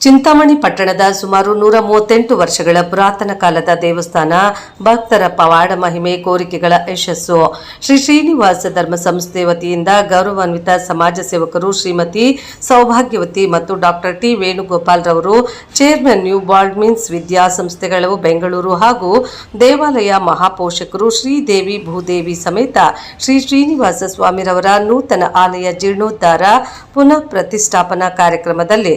ಚಿಂತಾಮಣಿ ಪಟ್ಟಣದ ಸುಮಾರು ನೂರ ಮೂವತ್ತೆಂಟು ವರ್ಷಗಳ ಪುರಾತನ ಕಾಲದ ದೇವಸ್ಥಾನ ಭಕ್ತರ ಪವಾಡ ಮಹಿಮೆ ಕೋರಿಕೆಗಳ ಯಶಸ್ಸು. ಶ್ರೀ ಶ್ರೀನಿವಾಸ ಧರ್ಮ ಸಂಸ್ಥೆ ವತಿಯಿಂದ ಗೌರವಾನ್ವಿತ ಸಮಾಜ ಸೇವಕರು ಶ್ರೀಮತಿ ಸೌಭಾಗ್ಯವತಿ ಮತ್ತು ಡಾಕ್ಟರ್ ಟಿ ವೇಣುಗೋಪಾಲ್ ರವರು, ಚೇರ್ಮನ್ ನ್ಯೂ ಬಾಲ್ಡ್ಮಿನ್ಸ್ ವಿದ್ಯಾಸಂಸ್ಥೆಗಳು ಬೆಂಗಳೂರು ಹಾಗೂ ದೇವಾಲಯ ಮಹಾಪೋಷಕರು ಶ್ರೀದೇವಿ ಭೂದೇವಿ ಸಮೇತ ಶ್ರೀ ಶ್ರೀನಿವಾಸ ಸ್ವಾಮಿರವರ ನೂತನ ಆಲಯ ಜೀರ್ಣೋದ್ಧಾರ ಪುನಃ ಪ್ರತಿಷ್ಠಾಪನಾ ಕಾರ್ಯಕ್ರಮದಲ್ಲಿ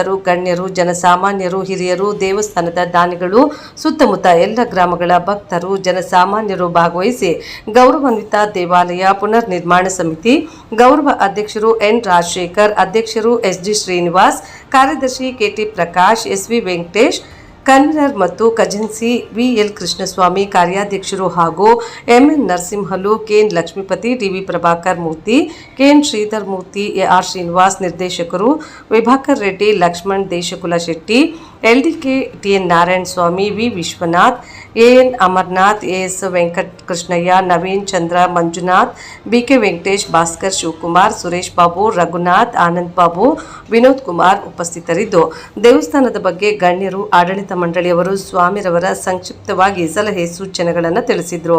ಗೌರವಾನ್ವಿತರು ಗಣ್ಯರು, ಜನಸಾಮಾನ್ಯರು, ಹಿರಿಯರು, ದೇವಸ್ಥಾನದ ದಾನಿಗಳು, ಸುತ್ತಮುತ್ತ ಎಲ್ಲ ಗ್ರಾಮಗಳ ಭಕ್ತರು, ಜನಸಾಮಾನ್ಯರು ಭಾಗವಹಿಸಿ ಗೌರವಾನ್ವಿತ ದೇವಾಲಯ ಪುನರ್ ನಿರ್ಮಾಣ ಸಮಿತಿ, ಗೌರವ ಅಧ್ಯಕ್ಷರು ಎನ್ ರಾಜಶೇಖರ್, ಅಧ್ಯಕ್ಷರು ಎಸ್ ಜಿ ಶ್ರೀನಿವಾಸ್, ಕಾರ್ಯದರ್ಶಿ KT Prakash S V Venkatesh convener ಮತ್ತು ಖಜನ್ಸಿ ವಿಎಲ್ ಕೃಷ್ಣಸ್ವಾಮಿ ಕಾರ್ಯಾಧ್ಯಕ್ಷರು ಹಾಗೂ M N Narasimhalu K N Lakshmipathi D V Prabhakar Murthy K N Sridhar Murthy A R Srinivas ನಿರ್ದೇಶಕರು Vibhakar Reddy Laxman Deshakula Shetty L D K T N Narayana Swamy V Vishwanath AN Amarnath S Venkata Krishnaiah Naveen Chandra, Manjunath BK Venkatesh, Bhaskar Shivakumar, Suresh Babu, Raghunath, Anand Babu, Vinod Kumar ಉಪಸ್ಥಿತರಿದ್ದು. ದೇವಸ್ಥಾನದ ಬಗ್ಗೆ ಗಣ್ಯರು, ಆಡಳಿತ ಮಂಡಳಿಯವರು, ಸ್ವಾಮಿರವರ ಸಂಕ್ಷಿಪ್ತವಾಗಿ ಸಲಹೆ ಸೂಚನೆಗಳನ್ನು ತಿಳಿಸಿದ್ರು.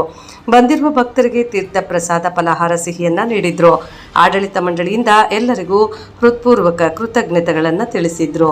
ಬಂದಿರುವ ಭಕ್ತರಿಗೆ ತೀರ್ಥ ಪ್ರಸಾದ ಫಲಹಾರ ಸಿಹಿಯನ್ನ ನೀಡಿದ್ರು. ಆಡಳಿತ ಮಂಡಳಿಯಿಂದ ಎಲ್ಲರಿಗೂ ಹೃತ್ಪೂರ್ವಕ ಕೃತಜ್ಞತೆಗಳನ್ನು ತಿಳಿಸಿದ್ರು.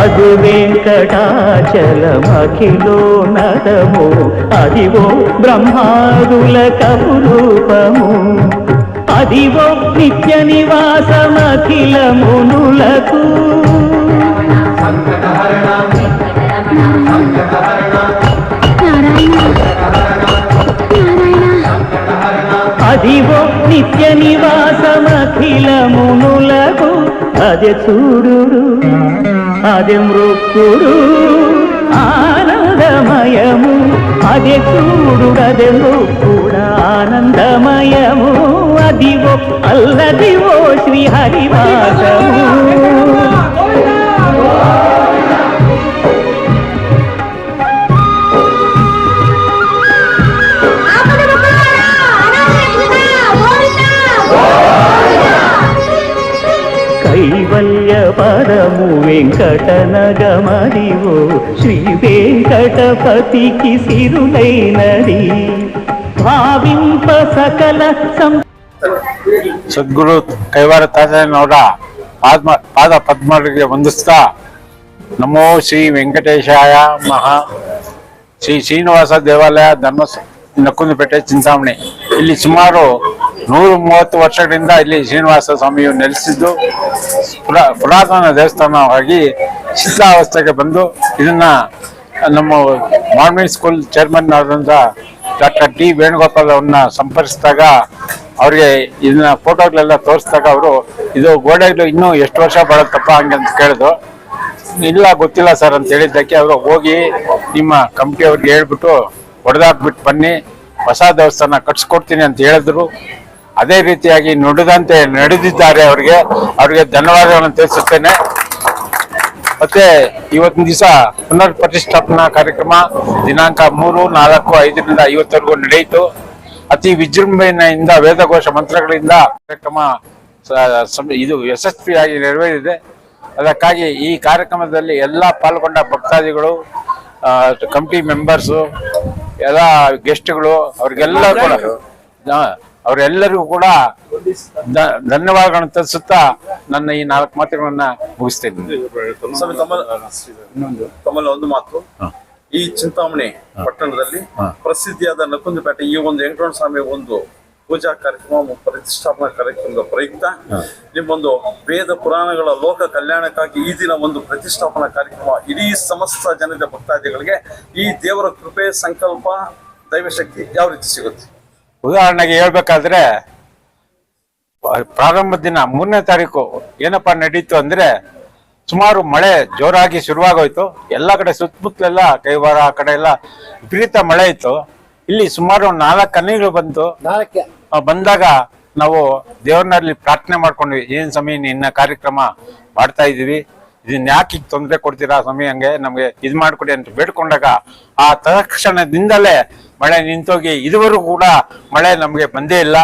అది వెంకటాచలమఖిలో నదము అదివో బ్రహ్మాదుల కపురూపము. అదివో నిత్య నివాసమఖిల మునులకు. అదివో నిత్య నివాసమఖిలమునులకు అదే చూడు అదే మృక్కుడు ఆనందమయము. అదే చూడు అదే మృక్కుడు ఆనందమయము. అదివో అల్లదివో శ్రీహరివాసము. పదము వెంకటనగమదివో శ్రీ వెంకటపతికి సిరులైనది భావింప సకల సం ಸದ್ಗುರು ಕೈವಾರ ತಾತನವರ ಪಾದ ಪಾದ ಪದ್ಮಗಳಿಗೆ ವಂದಿಸ್ತಾ ನಮೋ ಶ್ರೀ ವೆಂಕಟೇಶಾಯ ಮಹಾ ಶ್ರೀ ಶ್ರೀನಿವಾಸ ದೇವಾಲಯ ಧರ್ಮ ನಕ್ಕುಂದಿಪೇಟೆ ಚಿಂತಾಮಣಿ ಇಲ್ಲಿ ಸುಮಾರು ನೂರು ಮೂವತ್ತು ವರ್ಷಗಳಿಂದ ಇಲ್ಲಿ ಶ್ರೀನಿವಾಸ ಸ್ವಾಮಿಯು ನೆಲೆಸಿದ್ದು, ಪುರಾ, ಪುರಾತನ ದೇವಸ್ಥಾನವಾಗಿ ಶಿಥಿಲಾವಸ್ಥೆಗೆ ಬಂದು ಇದನ್ನ ನಮ್ಮ ಗೌರ್ಮೆಂಟ್ ಸ್ಕೂಲ್ ಚೇರ್ಮನ್ ಆದಂತ ಡಾಕ್ಟರ್ ಟಿ ವೇಣುಗೋಪಾಲ್ ಅವ್ರನ್ನ ಸಂಪರ್ಕಿಸಿದಾಗ ಅವ್ರಿಗೆ ಇದನ್ನ ಫೋಟೋಗಳೆಲ್ಲ ತೋರಿಸಿದಾಗ ಅವರು, ಇದು ಗೋಡೆಗಳು ಇನ್ನೂ ಎಷ್ಟು ವರ್ಷ ಬಾಳತ್ತಪ್ಪ ಹಂಗೆ ಅಂತ ಕೇಳಿದ್ರು. ಇಲ್ಲ, ಗೊತ್ತಿಲ್ಲ ಸರ್ ಅಂತ ಹೇಳಿದ್ದಕ್ಕೆ ಅವರು ಹೋಗಿ ನಿಮ್ಮ ಕಂಪ್ನಿಯವ್ರಿಗೆ ಹೇಳ್ಬಿಟ್ಟು ಹೊಡೆದಾಕ್ಬಿಟ್ಟು ಬನ್ನಿ, ಹೊಸ ದೇವಸ್ಥಾನ ಕಟ್ಸ್ಕೊಡ್ತೀನಿ ಅಂತ ಹೇಳಿದ್ರು. ಅದೇ ರೀತಿಯಾಗಿ ನುಡಿದಂತೆ ನಡೆದಿದ್ದಾರೆ ಅವರಿಗೆ. ಅವರಿಗೆ ಧನ್ಯವಾದಗಳನ್ನು ತಿಳಿಸುತ್ತೇನೆ. ಮತ್ತೆ ಇವತ್ತಿನ ದಿವಸ ಪುನರ್ ಪ್ರತಿಷ್ಠಾಪನಾ ಕಾರ್ಯಕ್ರಮ ದಿನಾಂಕ ಮೂರು, ನಾಲ್ಕು, ಐದರಿಂದ ಐವತ್ತರೆಗೂ ನಡೆಯಿತು. ಅತಿ ವಿಜೃಂಭಣೆಯಿಂದ, ವೇದಘೋಷ ಮಂತ್ರಗಳಿಂದ ಕಾರ್ಯಕ್ರಮ ಇದು ಯಶಸ್ವಿಯಾಗಿ ನೆರವೇರಿದೆ. ಅದಕ್ಕಾಗಿ ಈ ಕಾರ್ಯಕ್ರಮದಲ್ಲಿ ಎಲ್ಲ ಪಾಲ್ಗೊಂಡ ಭಕ್ತಾದಿಗಳು ಕಮಿಟಿ ಮೆಂಬರ್ಸು, ಎಲ್ಲ ಗೆಸ್ಟ್ಗಳು, ಅವ್ರಿಗೆಲ್ಲ ಕೂಡ ಅವರೆಲ್ಲರಿಗೂ ಕೂಡ ಧನ್ಯವಾದಗಳನ್ನು ತಿಳಿಸುತ್ತಾ ನನ್ನ ಈ ನಾಲ್ಕು ಮಾತುಗಳನ್ನ ಮುಗಿಸ್ತೇನೆ. ತಮ್ಮಲ್ಲಿ ಒಂದು ಮಾತು. ಈ ಚಿಂತಾಮಣಿ ಪಟ್ಟಣದಲ್ಲಿ ಪ್ರಸಿದ್ಧಿಯಾದ ನಕುಂದಪೇಟೆ ಈ ಒಂದು ವೆಂಕಟರಮಣ ಸ್ವಾಮಿ ಒಂದು ಪೂಜಾ ಕಾರ್ಯಕ್ರಮ ಮತ್ತು ಪ್ರತಿಷ್ಠಾಪನಾ ಕಾರ್ಯಕ್ರಮದ ಪ್ರಯುಕ್ತ. ನಿಮ್ಮೊಂದು ವೇದ ಪುರಾಣಗಳ ಲೋಕ ಕಲ್ಯಾಣಕ್ಕಾಗಿ ಈ ದಿನ ಒಂದು ಪ್ರತಿಷ್ಠಾಪನಾ ಕಾರ್ಯಕ್ರಮ ಇಡೀ ಸಮಸ್ತ ಜನತೆ ಭಕ್ತಾದಿಗಳಿಗೆ ಈ ದೇವರ ಕೃಪೆ ಸಂಕಲ್ಪ ದೈವಶಕ್ತಿ ಯಾವ ರೀತಿ ಸಿಗುತ್ತೆ? ಉದಾಹರಣೆಗೆ ಹೇಳ್ಬೇಕಾದ್ರೆ ಪ್ರಾರಂಭ ದಿನ ಮೂರನೇ ತಾರೀಕು ಏನಪ್ಪಾ ನಡೀತು ಅಂದ್ರೆ ಸುಮಾರು ಮಳೆ ಜೋರಾಗಿ ಶುರುವಾಗೋಯ್ತು. ಎಲ್ಲ ಕಡೆ ಸುತ್ತಮುತ್ತಲೆಲ್ಲ ಕೈವಾರ ಆ ಕಡೆ ಎಲ್ಲ ವಿಪರೀತ ಮಳೆ ಇತ್ತು. ಇಲ್ಲಿ ಸುಮಾರು ನಾಲ್ಕು ಹನಿಗಳು ಬಂತು ಬಂದಾಗ ನಾವು ದೇವ್ರನಲ್ಲಿ ಪ್ರಾರ್ಥನೆ ಮಾಡ್ಕೊಂಡ್ವಿ. ಏನ್ ಸಮಯ ನಿನ್ನ ಕಾರ್ಯಕ್ರಮ ಮಾಡ್ತಾ ಇದೀವಿ. ಇದನ್ನ ಯಾಕೆ ಈಗ ತೊಂದರೆ ಕೊಡ್ತೀರಾ ಸಮಯ ಹಂಗೆ ನಮ್ಗೆ ಇದ್ ಮಾಡ್ಕೊಡಿ ಅಂತ ಬೇಡ್ಕೊಂಡಾಗ ಆ ತಕ್ಷಣದಿಂದಲೇ ಮಳೆ ನಿಂತೋಗಿ ಇದುವರೆಗೂ ಕೂಡ ಮಳೆ ನಮಗೆ ಬಂದೇ ಇಲ್ಲ.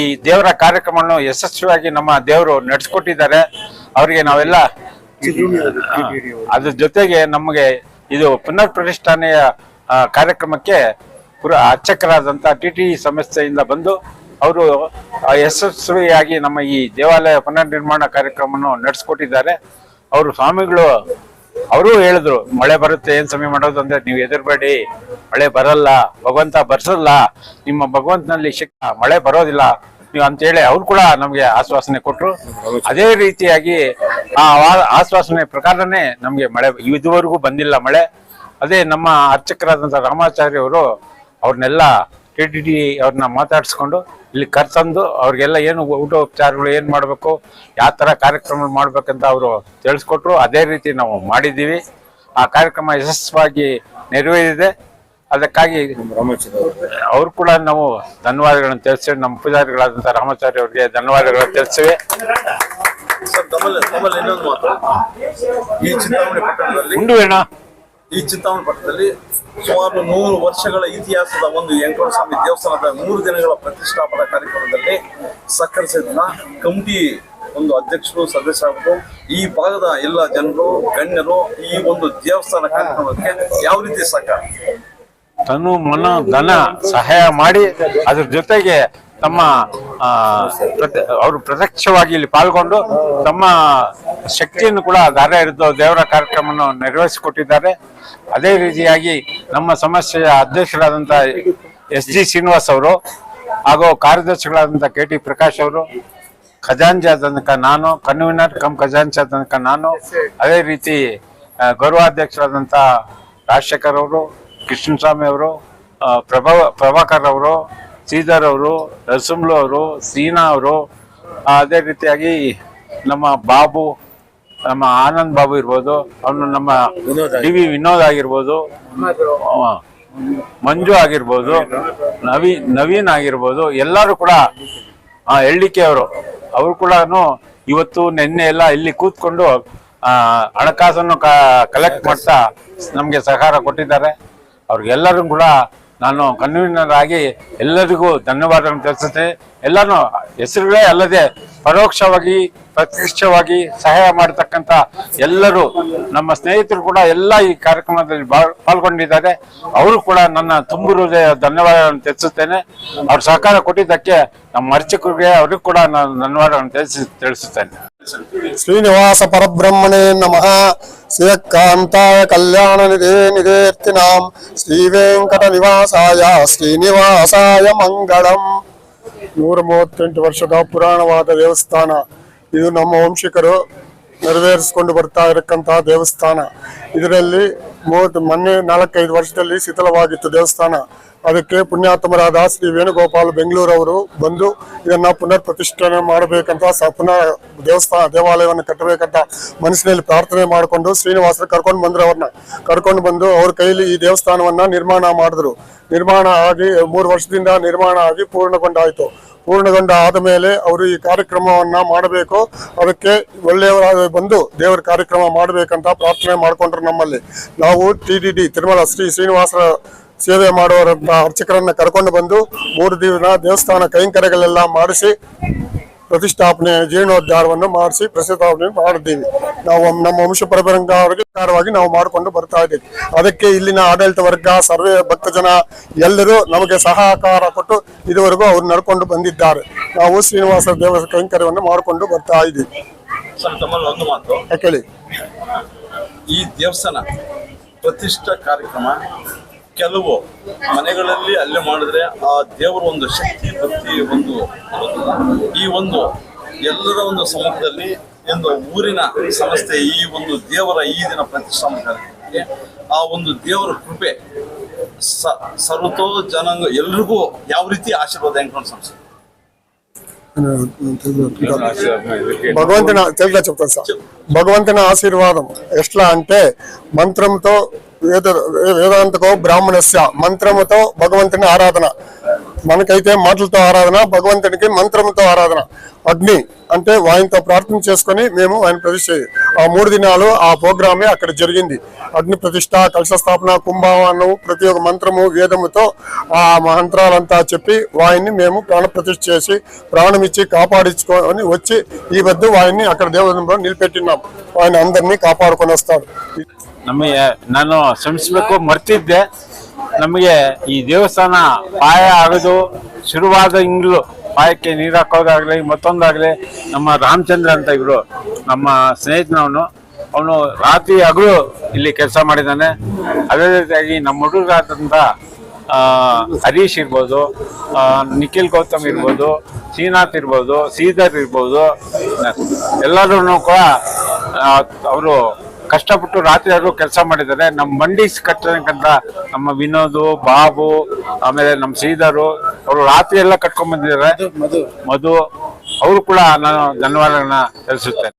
ಈ ದೇವರ ಕಾರ್ಯಕ್ರಮವನ್ನು ಯಶಸ್ವಿಯಾಗಿ ನಮ್ಮ ದೇವರು ನಡೆಸ್ಕೊಟ್ಟಿದ್ದಾರೆ. ಅವರಿಗೆ ನಾವೆಲ್ಲ ಅದ್ರ ಜೊತೆಗೆ ನಮಗೆ ಇದು ಪುನರ್ ಪ್ರತಿಷ್ಠಾನೆಯ ಕಾರ್ಯಕ್ರಮಕ್ಕೆ ಪುರ ಅರ್ಚಕರಾದಂಥ ಟಿ ಟಿ ಸಂಸ್ಥೆಯಿಂದ ಬಂದು ಅವರು ಯಶಸ್ವಿಯಾಗಿ ನಮ್ಮ ಈ ದೇವಾಲಯ ಪುನರ್ ನಿರ್ಮಾಣ ಕಾರ್ಯಕ್ರಮವನ್ನು ನಡೆಸ್ಕೊಟ್ಟಿದ್ದಾರೆ. ಅವರು ಸ್ವಾಮಿಗಳು ಅವರು ಹೇಳಿದ್ರು, ಮಳೆ ಬರುತ್ತೆ, ಏನ್ ಸಮಯ ಮಾಡೋದು? ಅಂದ್ರೆ, ನೀವು ಎದುರ್ಬೇಡಿ ಮಳೆ ಬರಲ್ಲ, ಭಗವಂತ ಬರ್ಸಲ್ಲ, ನಿಮ್ಮ ಭಗವಂತನಲ್ಲಿ ಶಕ್ತಿ, ಮಳೆ ಬರೋದಿಲ್ಲ. ನೀವು ಅಂತೇಳಿ ಅವ್ರು ಕೂಡ ನಮ್ಗೆ ಆಶ್ವಾಸನೆ ಕೊಟ್ರು. ಅದೇ ರೀತಿಯಾಗಿ ಆ ಆಶ್ವಾಸನೆ ಪ್ರಕಾರನೇ ನಮ್ಗೆ ಮಳೆ, ಇದುವರೆಗೂ ಬಂದಿಲ್ಲ ಮಳೆ. ಅದೇ ನಮ್ಮ ಅರ್ಚಕರಾದಂತ ರಾಮಾಚಾರ್ಯ ಅವರು ಅವ್ರನ್ನೆಲ್ಲ ಟಿ ಟಿ ಡಿ ಅವ್ರನ್ನ ಮಾತಾಡಿಸ್ಕೊಂಡು ಇಲ್ಲಿ ಕರ್ತಂದು ಅವ್ರಿಗೆಲ್ಲ ಏನು ಊಟೋಪಚಾರಗಳು ಏನು ಮಾಡಬೇಕು ಯಾವ ಥರ ಕಾರ್ಯಕ್ರಮ ಮಾಡ್ಬೇಕಂತ ಅವರು ತಿಳಿಸ್ಕೊಟ್ರು. ಅದೇ ರೀತಿ ನಾವು ಮಾಡಿದ್ದೀವಿ. ಆ ಕಾರ್ಯಕ್ರಮ ಯಶಸ್ವಾಗಿ ನೆರವೇರಿದೆ. ಅದಕ್ಕಾಗಿ ಅವ್ರು ಕೂಡ ನಾವು ಧನ್ಯವಾದಗಳನ್ನು ತಿಳಿಸ್ತೇವೆ. ನಮ್ಮ ಪೂಜಾರಿಗಳಾದಂಥ ರಾಮಾಚಾರ್ಯ ಅವರಿಗೆ ಧನ್ಯವಾದಗಳನ್ನು ತಿಳಿಸ್ತೇವೆ. ಉಂಡು ಈ ಚಿಂತಾಮಣಿ ಪಟ್ಟದಲ್ಲಿ ಸುಮಾರು ನೂರು ವರ್ಷಗಳ ಇತಿಹಾಸದ ಒಂದು ವೆಂಕಟೇಶ್ವರ ಸ್ವಾಮಿ ದೇವಸ್ಥಾನದ ಮೂರು ದಿನಗಳ ಪ್ರತಿಷ್ಠಾಪನಾ ಕಾರ್ಯಕ್ರಮದಲ್ಲಿ ಸಕ್ಕರಿಸಿದ ಕಂಪಿ ಒಂದು ಅಧ್ಯಕ್ಷರು ಸದಸ್ಯರು ಈ ಭಾಗದ ಎಲ್ಲ ಜನರು, ಗಣ್ಯರು ಈ ಒಂದು ದೇವಸ್ಥಾನ ಕಾರ್ಯಕ್ರಮಕ್ಕೆ ಯಾವ ರೀತಿ ಸಹಕಾರ? ತನು ಮನ, ಧನ ಸಹಾಯ ಮಾಡಿ ಅದ್ರ ಜೊತೆಗೆ ತಮ್ಮ ಅವರು ಪ್ರತ್ಯಕ್ಷವಾಗಿ ಇಲ್ಲಿ ಪಾಲ್ಗೊಂಡು ತಮ್ಮ ಶಕ್ತಿಯನ್ನು ಕೂಡ ಹಿಡಿದು ದೇವರ ಕಾರ್ಯಕ್ರಮವನ್ನು ನೆರವೇರಿಸಿಕೊಟ್ಟಿದ್ದಾರೆ. ಅದೇ ರೀತಿಯಾಗಿ ನಮ್ಮ ಸಮಸ್ಯೆಯ ಅಧ್ಯಕ್ಷರಾದಂಥ ಎಸ್ ಜಿ ಶ್ರೀನಿವಾಸ್ ಅವರು ಹಾಗೂ ಕಾರ್ಯದರ್ಶಿಗಳಾದಂಥ ಕೆ ಟಿ ಪ್ರಕಾಶ್ ಅವರು, ಖಜಾಂಚಿ ತನಕ ನಾನು, ಕನ್ವೀನರ್ ಕಮ್ ಖಜಾಂಚಿ ತನಕ ನಾನು, ಅದೇ ರೀತಿ ಗೌರವಾಧ್ಯಕ್ಷರಾದಂಥ ರಾಜಶೇಖರ್ ಅವರು, ಕೃಷ್ಣಸ್ವಾಮಿ ಅವರು ಪ್ರಭಾ, ಪ್ರಭಾಕರ್ ಅವರು ಶ್ರೀಧರ್ ಅವರು ನರಸಿಂಹಲು ಅವರು ಸೀನಾ ಅವರು ಅದೇ ರೀತಿಯಾಗಿ ನಮ್ಮ ಬಾಬು ನಮ್ಮ ಆನಂದ್ ಬಾಬು ಇರ್ಬೋದು ಅವನು ನಮ್ಮ ಡಿ ವಿ ವಿನೋದ್ ಆಗಿರ್ಬೋದು ಮಂಜು ಆಗಿರ್ಬೋದು ನವೀನ್ ನವೀನ್ ಆಗಿರ್ಬೋದು ಎಲ್ಲರೂ ಕೂಡ ಆ ಎಳ್ಳಿಕೆ ಅವರು ಅವರು ಕೂಡ ಇವತ್ತು ನಿನ್ನೆ ಎಲ್ಲ ಇಲ್ಲಿ ಕೂತ್ಕೊಂಡು ಆ ಹಣಕಾಸನ್ನು ಕಲೆಕ್ಟ್ ಮಾಡ್ತಾ ನಮಗೆ ಸಹಕಾರ ಕೊಟ್ಟಿದ್ದಾರೆ. ಅವ್ರಿಗೆಲ್ಲರೂ ಕೂಡ ನಾನು ಕನ್ವೀನರ್ ಆಗಿ ಎಲ್ಲರಿಗೂ ಧನ್ಯವಾದಗಳನ್ನು ತಿಳಿಸುತ್ತೆ. ಎಲ್ಲಾನು ಹೆಸರುಗಳೇ ಅಲ್ಲದೆ ಪರೋಕ್ಷವಾಗಿ, ಪ್ರತ್ಯಕ್ಷವಾಗಿ ಸಹಾಯ ಮಾಡತಕ್ಕಂಥ ಎಲ್ಲರೂ ನಮ್ಮ ಸ್ನೇಹಿತರು ಕೂಡ ಎಲ್ಲ ಈ ಕಾರ್ಯಕ್ರಮದಲ್ಲಿ ಪಾಲ್ಗೊಂಡಿದ್ದಾರೆ. ಅವರು ಕೂಡ ನನ್ನ ತುಂಬು ಹೃದಯ ಧನ್ಯವಾದಗಳನ್ನು ತಿಳಿಸುತ್ತೇನೆ. ಅವ್ರ ಸಹಕಾರ ಕೊಟ್ಟಿದ್ದಕ್ಕೆ ನಮ್ಮ ಅರ್ಚಕರಿಗೆ ಅವ್ರಿಗೂ ಕೂಡ ನಾನು ಧನ್ಯವಾದಗಳನ್ನು ತಿಳಿಸಿ, ತಿಳಿಸುತ್ತೇನೆ. ಶ್ರೀನಿವಾಸ ಪರಬ್ರಹ್ಮಣೇ ನಮಃ. ಶ್ರೀಯಕಾಂತಾಯ ಕಲ್ಯಾಣ ನಿಧೇ ನಿಧೇರ್ತಿನಾಂ ಶ್ರೀ ವೆಂಕಟ ನಿವಾಸಾಯ ಶ್ರೀನಿವಾಸಾಯ ಮಂಗಳಂ. ನೂರ ಮೂವತ್ತೆಂಟು ವರ್ಷದ ಪುರಾಣವಾದ ದೇವಸ್ಥಾನ. ಇದು ನಮ್ಮ ವಂಶಿಕರು ನೆರವೇರಿಸಿಕೊಂಡು ಬರ್ತಾ ಇರಕ್ಕಂತಹ ದೇವಸ್ಥಾನ. ಇದರಲ್ಲಿ ಮೂವತ್ತು, ಮೊನ್ನೆ ನಾಲ್ಕೈದು ವರ್ಷದಲ್ಲಿ ಶಿಥಿಲವಾಗಿತ್ತು ದೇವಸ್ಥಾನ. ಅದಕ್ಕೆ ಪುಣ್ಯಾತ್ಮರಾದ ಶ್ರೀ ವೇಣುಗೋಪಾಲ್ ಅವರು ಬಂದು ಇದನ್ನ ಪುನರ್ ಪ್ರತಿಷ್ಠಾನ ಮಾಡಬೇಕಂತ ಪುನರ್ ಪುನಃ ದೇವಸ್ಥಾನ, ದೇವಾಲಯವನ್ನು ಕಟ್ಟಬೇಕಂತ ಮನಸ್ಸಿನಲ್ಲಿ ಪ್ರಾರ್ಥನೆ ಮಾಡಿಕೊಂಡು ಶ್ರೀನಿವಾಸರು ಕರ್ಕೊಂಡು ಬಂದ್ರು ಅವ್ರನ್ನ. ಕರ್ಕೊಂಡು ಬಂದು ಅವ್ರ ಕೈಲಿ ಈ ದೇವಸ್ಥಾನವನ್ನ ನಿರ್ಮಾಣ ಮಾಡಿದ್ರು. ನಿರ್ಮಾಣ ಆಗಿ ಮೂರು ವರ್ಷದಿಂದ ನಿರ್ಮಾಣ ಆಗಿ ಪೂರ್ಣಗೊಂಡಾಯ್ತು. ಪೂರ್ಣಗೊಂಡ ಆದ ಮೇಲೆ ಅವರು ಈ ಕಾರ್ಯಕ್ರಮವನ್ನ ಮಾಡಬೇಕು. ಅದಕ್ಕೆ ಒಳ್ಳೆಯವರಾದ ಬಂದು ದೇವರ ಕಾರ್ಯಕ್ರಮ ಮಾಡಬೇಕಂತ ಪ್ರಾರ್ಥನೆ ಮಾಡ್ಕೊಂಡ್ರು ನಮ್ಮಲ್ಲಿ. ನಾವು T D D, Tirumala Shri ಶ್ರೀನಿವಾಸರ ಸೇವೆ ಮಾಡುವಂತಹ ಅರ್ಚಕರನ್ನ ಕರ್ಕೊಂಡು ಬಂದು ಮೂರು ದಿನ ದೇವಸ್ಥಾನ ಕೈಂಕರ್ಯಗಳೆಲ್ಲ ಮಾಡಿಸಿ ಪ್ರತಿಷ್ಠಾಪನೆ ಜೀರ್ಣೋದ್ಧಾರವನ್ನು ಮಾಡಿಸಿ ಪ್ರತಿಷ್ಠಾಪನೆ ಮಾಡಿದ್ದೀವಿ. ನಾವು ನಮ್ಮ ವಂಶ ಪರಂಪರಾವಾಗಿ ನಾವು ಮಾಡಿಕೊಂಡು ಬರ್ತಾ ಇದ್ದೀವಿ. ಅದಕ್ಕೆ ಇಲ್ಲಿನ ಆಡಳಿತ ವರ್ಗ ಸರ್ವೇ ಭಕ್ತ ಜನ ಎಲ್ಲರೂ ನಮಗೆ ಸಹಕಾರ ಕೊಟ್ಟು ಇದುವರೆಗೂ ಅವ್ರು ನಡ್ಕೊಂಡು ಬಂದಿದ್ದಾರೆ. ನಾವು ಶ್ರೀನಿವಾಸ ದೇವ ಕೈಂಕರ್ಯವನ್ನು ಮಾಡಿಕೊಂಡು ಬರ್ತಾ ಇದ್ದೀವಿ. ಈ ದೇವಸ್ಥಾನ ಪ್ರತಿಷ್ಠಾ ಕಾರ್ಯಕ್ರಮ ಕೆಲವು ಮನೆಗಳಲ್ಲಿ ಅಲ್ಲೇ ಮಾಡಿದ್ರೆ ಆ ದೇವರ ಒಂದು ಶಕ್ತಿ ಭಕ್ತಿ ಒಂದು ಇರುತ್ತದೆ. ಈ ಒಂದು ಎಲ್ಲರ ಒಂದು ಸಮ್ಮುಖದಲ್ಲಿ ಒಂದು ಊರಿನ ಸಂಸ್ಥೆ ಈ ಒಂದು ದೇವರ ಈ ದಿನ ಪ್ರತಿಷ್ಠಾಪನೆ ಕಾರ್ಯಕ್ರಮಕ್ಕೆ ಆ ಒಂದು ದೇವರ ಕೃಪೆ ಸ ಸರ್ವತೋ ಜನಾಂಗ ಎಲ್ರಿಗೂ ಯಾವ ರೀತಿ ಆಶೀರ್ವಾದ ಹೆಂಗ್ ಸಂಸ್ಥೆ భగవంతుని తెలుగులో చెప్తాను సార్ భగవంతుని ఆశీర్వాదం ఎట్లా అంటే మంత్రంతో వేద వేదాంతకో బ్రాహ్మణస్య మంత్రముతో భగవంతుని ఆరాధన. మనకైతే మాటలతో ఆరాధన భగవంతునికి మంత్రముతో ఆరాధన. అగ్ని అంటే ఆయనతో ప్రార్థన చేసుకొని మేము ఆయన ప్రతిష్ఠ ఆ మూడు దినాలు ఆ ప్రోగ్రామే అక్కడ జరిగింది. అగ్ని ప్రతిష్ట కలశ స్థాపన కుంభావనం ప్రతి ఒక్క మంత్రము వేదముతో ఆ మంత్రాలంతా చెప్పి వాయిని మేము ప్రాణ ప్రతిష్ఠ చేసి ప్రాణం ఇచ్చి కాపాడించుకొని వచ్చి ఈ వద్ద వాయిని అక్కడ దేవతంలో నిలబెట్టినాం. ఆయన అందరినీ కాపాడుకొని వస్తాడు. ನಮಗೆ, ನಾನು ಶ್ರಮಿಸಬೇಕು, ಮರ್ತಿದ್ದೆ. ನಮಗೆ ಈ ದೇವಸ್ಥಾನ ಪಾಯ ಆಗೋದು ಶುರುವಾದ ಇಂಗ್ಲು ಪಾಯಕ್ಕೆ ನೀರು ಹಾಕೋದಾಗಲಿ, ಮತ್ತೊಂದಾಗಲಿ ನಮ್ಮ ರಾಮಚಂದ್ರ ಅಂತ ಇವರು, ನಮ್ಮ ಸ್ನೇಹಿತನವನು. ಅವನು ರಾತ್ರಿ ಹಗಲು ಇಲ್ಲಿ ಕೆಲಸ ಮಾಡಿದ್ದಾನೆ ಅದೇ ರೀತಿಯಾಗಿ ನಮ್ಮ ಹುಡುಗರಾದಂಥ ಹರೀಶ್ ಇರ್ಬೋದು ನಿಖಿಲ್ ಗೌತಮ್ ಇರ್ಬೋದು, ಶ್ರೀನಾಥ್ ಇರ್ಬೋದು, ಶ್ರೀಧರ್ ಇರ್ಬೋದು ಎಲ್ಲರೂ ಕೂಡ ಅವರು ಕಷ್ಟಪಟ್ಟು ರಾತ್ರಿ ಆದರೂ ಕೆಲಸ ಮಾಡಿದ್ದಾರೆ. ನಮ್ಮ ಮಂಡಿ ಕಟ್ಟಬೇಕಂತ ನಮ್ಮ ವಿನೋದ್ ಬಾಬು ಆಮೇಲೆ ನಮ್ಮ ಶ್ರೀಧರು ಅವರು ರಾತ್ರಿ ಎಲ್ಲ ಕಟ್ಕೊಂಡ್ ಬಂದಿದ್ದಾರೆ. ಮಧು. ಮಧು ಅವರು ಕೂಡ ನಾನು ಧನ್ಯವಾದಗಳನ್ನ ತಿಳಿಸುತ್ತೇನೆ.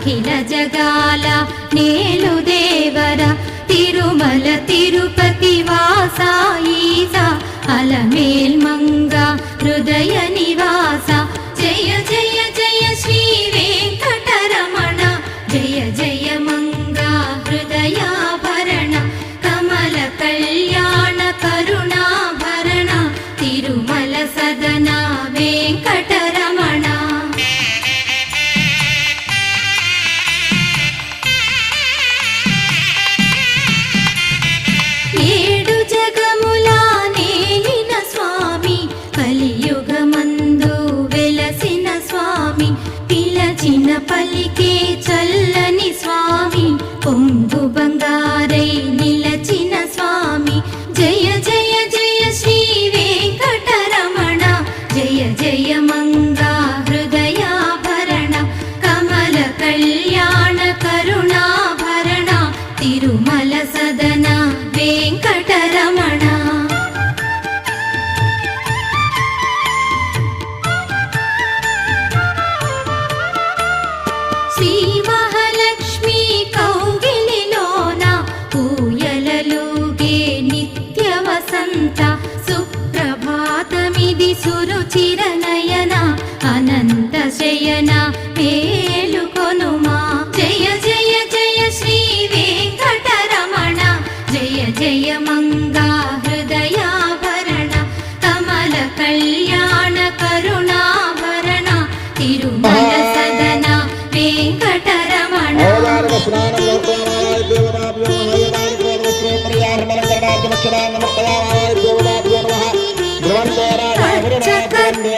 అఖిల జగాల నేను దేవర తిరుమల తిరుపతి వాసాయిస అలమేల్మంగ హృదయ నివాస Bendy.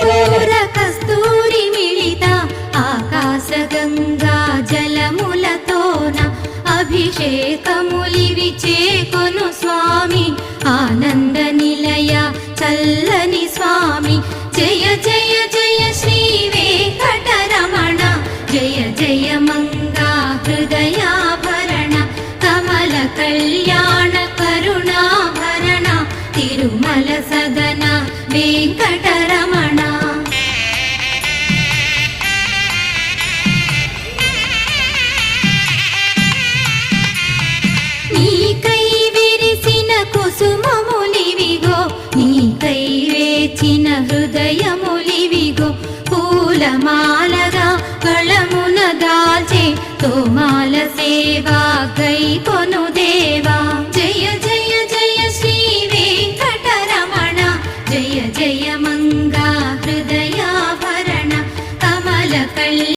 పూలమాలగా కళమున దాల్చి తోమాల సేవా కై కొను దేవా.